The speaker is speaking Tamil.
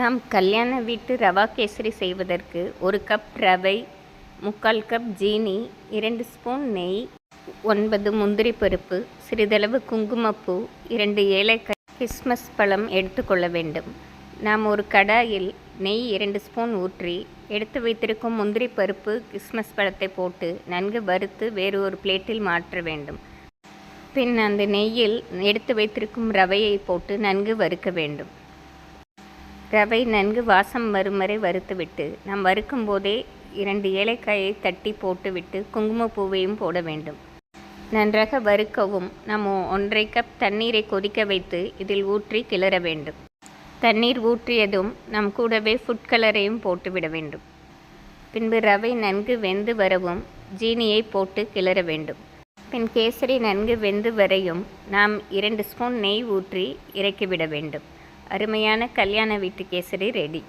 நாம் கல்யாண வீட்டு ரவா கேசரி செய்வதற்கு ஒரு கப் ரவை முக்கால் கப் ஜீனி இரண்டு ஸ்பூன் நெய் ஒன்பது முந்திரி பருப்பு சிறிதளவு குங்குமப்பூ இரண்டு ஏலக்காய் கிஸ்மஸ் பழம் எடுத்துக்கொள்ள வேண்டும். நாம் ஒரு கடாயில் நெய் இரண்டு ஸ்பூன் ஊற்றி எடுத்து வைத்திருக்கும் முந்திரி பருப்பு கிஸ்மஸ் பழத்தை போட்டு நன்கு வறுத்து வேறு ஒரு பிளேட்டில் மாற்ற வேண்டும். பின் அந்த நெய்யில் எடுத்து வைத்திருக்கும் ரவையை போட்டு நன்கு வறுக்க வேண்டும். ரவை நன்கு வாசம் வரும் வரை வறுத்துவிட்டு நாம் வறுக்கும் போதே இரண்டு ஏலக்காயை தட்டி போட்டுவிட்டு குங்குமப்பூவையும் போட வேண்டும். நன்றாக வறுக்கவும் நாம் ஒன்றரை கப் தண்ணீரை கொதிக்க வைத்து இதில் ஊற்றி கிளற வேண்டும். தண்ணீர் ஊற்றியதும் நம் கூடவே ஃபுட் கலரையும் போட்டுவிட வேண்டும். பின்பு ரவை நன்கு வெந்து வரவும் ஜீனியை போட்டு கிளற வேண்டும். பின் கேசரி நன்கு வெந்து வரையும் நாம் இரண்டு ஸ்பூன் நெய் ஊற்றி இறக்கிவிட வேண்டும். அருமையான கல்யாண வீட்டு கேசரி ரெடி.